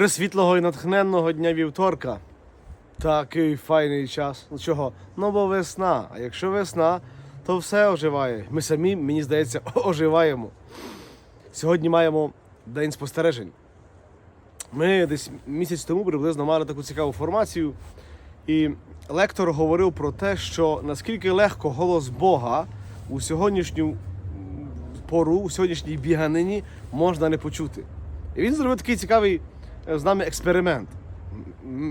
Пресвітлого і натхненного дня вівторка. Такий файний час. Ну чого? Ну бо весна. А якщо весна, то все оживає. Ми самі, мені здається, оживаємо. Сьогодні маємо день спостережень. Ми десь місяць тому приблизно мали таку цікаву формацію. І лектор говорив про те, що наскільки легко голос Бога у сьогоднішню пору, у сьогоднішній біганині можна не почути. І він зробив такий цікавий з нами експеримент.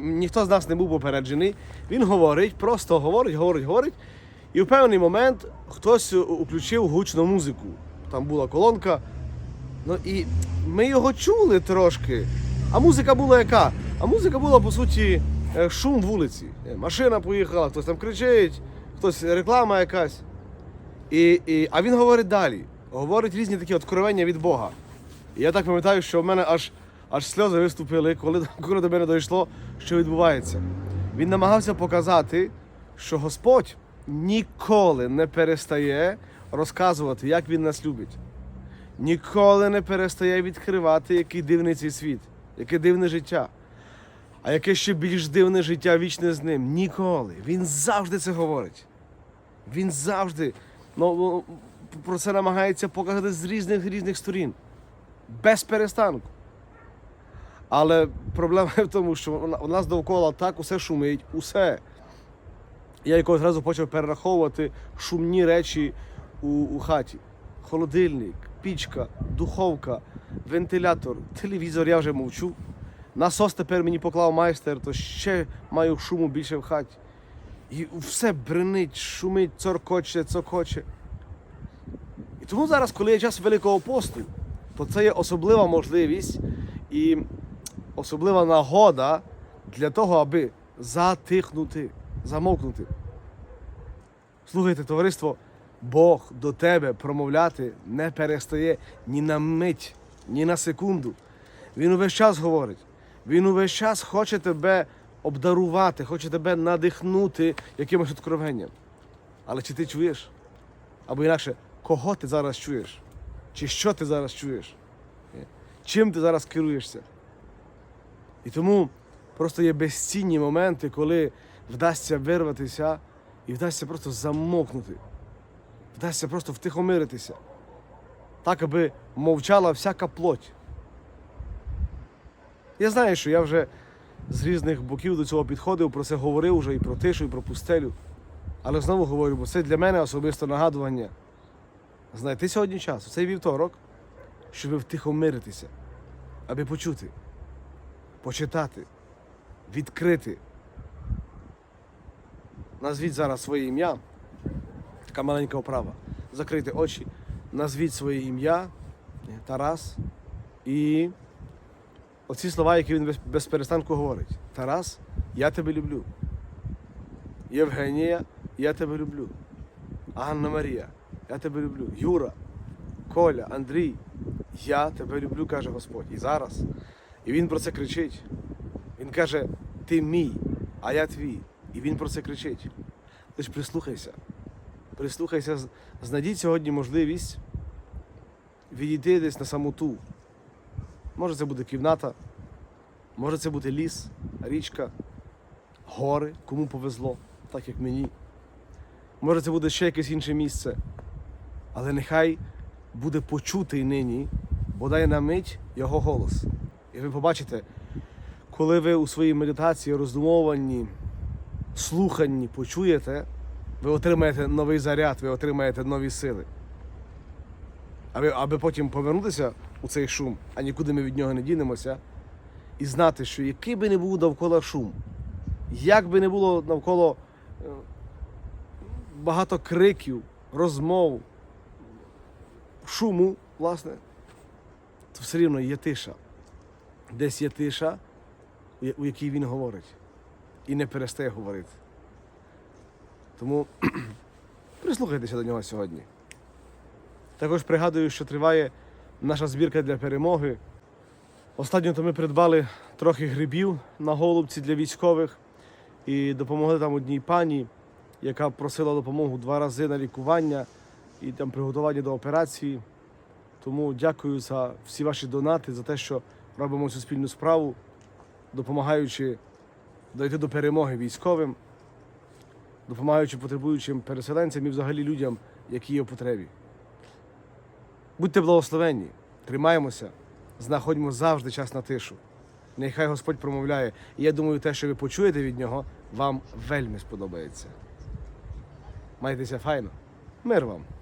Ніхто з нас не був попереджений. Він говорить, просто говорить, говорить, говорить. І в певний момент хтось включив гучну музику. Там була колонка. Ну і ми його чули трошки. А музика була яка? А музика була, по суті, е, шум вулиці. Е, Машина поїхала, хтось там кричить, хтось реклама якась. І, і, а він говорить далі. Говорить різні такі откровення від Бога. І я так пам'ятаю, що в мене аж, аж сльози виступили, коли, коли до мене дійшло, що відбувається. Він намагався показати, що Господь ніколи не перестає розказувати, як він нас любить. Ніколи не перестає відкривати, який дивний цей світ, яке дивне життя. А яке ще більш дивне життя вічне з ним. Ніколи. Він завжди це говорить. Він завжди ну, ну, про це намагається показати з різних різних сторін. Без перестанку. Але проблема в тому, що у нас довкола так усе шумить, усе. Я якогось разу почав перераховувати шумні речі у, у хаті. Холодильник, пічка, духовка, вентилятор, телевізор, я вже мовчу. Насос тепер мені поклав майстер, то ще маю шуму більше в хаті. І все бренить, шумить, цоркоче, цокоче. І тому зараз, коли є час Великого посту, то це є особлива можливість і особлива нагода для того, аби затихнути, замовкнути. Слухайте, товариство, Бог до тебе промовляти не перестає ні на мить, ні на секунду. Він увесь час говорить. Він увесь час хоче тебе обдарувати, хоче тебе надихнути якимось откровенням. Але чи ти чуєш? Або інакше, кого ти зараз чуєш? Чи що ти зараз чуєш? Чим ти зараз керуєшся? І тому просто є безцінні моменти, коли вдасться вирватися і вдасться просто замовкнути. Вдасться просто втихомиритися. Так, аби мовчала всяка плоть. Я знаю, що я вже з різних боків до цього підходив, про це говорив вже і про тишу, і про пустелю. Але знову говорю, бо це для мене особисто нагадування. Знайти сьогодні час, цей вівторок, щоб втихомиритися, аби почути, почитати, відкрити. Назвіть зараз своє ім'я. Така маленька оправа. Закрийте очі, назвіть своє ім'я, Тарас, і оці слова, які він без перестанку говорить. Тарас, я тебе люблю. Євгенія, я тебе люблю. Анна Марія, я тебе люблю. Юра, Коля, Андрій, я тебе люблю, каже Господь. І зараз. І він про це кричить. Він каже, ти мій, а я твій. І він про це кричить. Ж прислухайся. Прислухайся, знайдіть сьогодні можливість відійти десь на самоту. Може це буде кімната, може це бути ліс, річка, гори, кому повезло, так як мені. Може це буде ще якесь інше місце. Але нехай буде почутий нині, бодай на мить його голос. І ви побачите, коли ви у своїй медитації, роздумовуванні, слуханні почуєте, ви отримаєте новий заряд, ви отримаєте нові сили. Аби, аби потім повернутися у цей шум, а нікуди ми від нього не дінемося, і знати, що який би не був довкола шум, як би не було навколо е, багато криків, розмов, шуму, власне, то все рівно є тиша. Десь є тиша, у якій він говорить, і не перестає говорити. Тому прислухайтеся до нього сьогодні. Також пригадую, що триває наша збірка для перемоги. Останньо то ми придбали трохи грибів на голубці для військових і допомогли там одній пані, яка просила допомогу два рази на лікування і там приготування до операції. Тому дякую за всі ваші донати, за те, що робимо цю спільну справу. допомагаючи дойти до перемоги військовим, допомагаючи потребуючим переселенцям і взагалі людям, які є в потребі. Будьте благословенні, тримаємося, знаходимо завжди час на тишу. Нехай Господь промовляє. І я думаю, те, що ви почуєте від нього, вам вельми сподобається. Майтеся файно. Мир вам!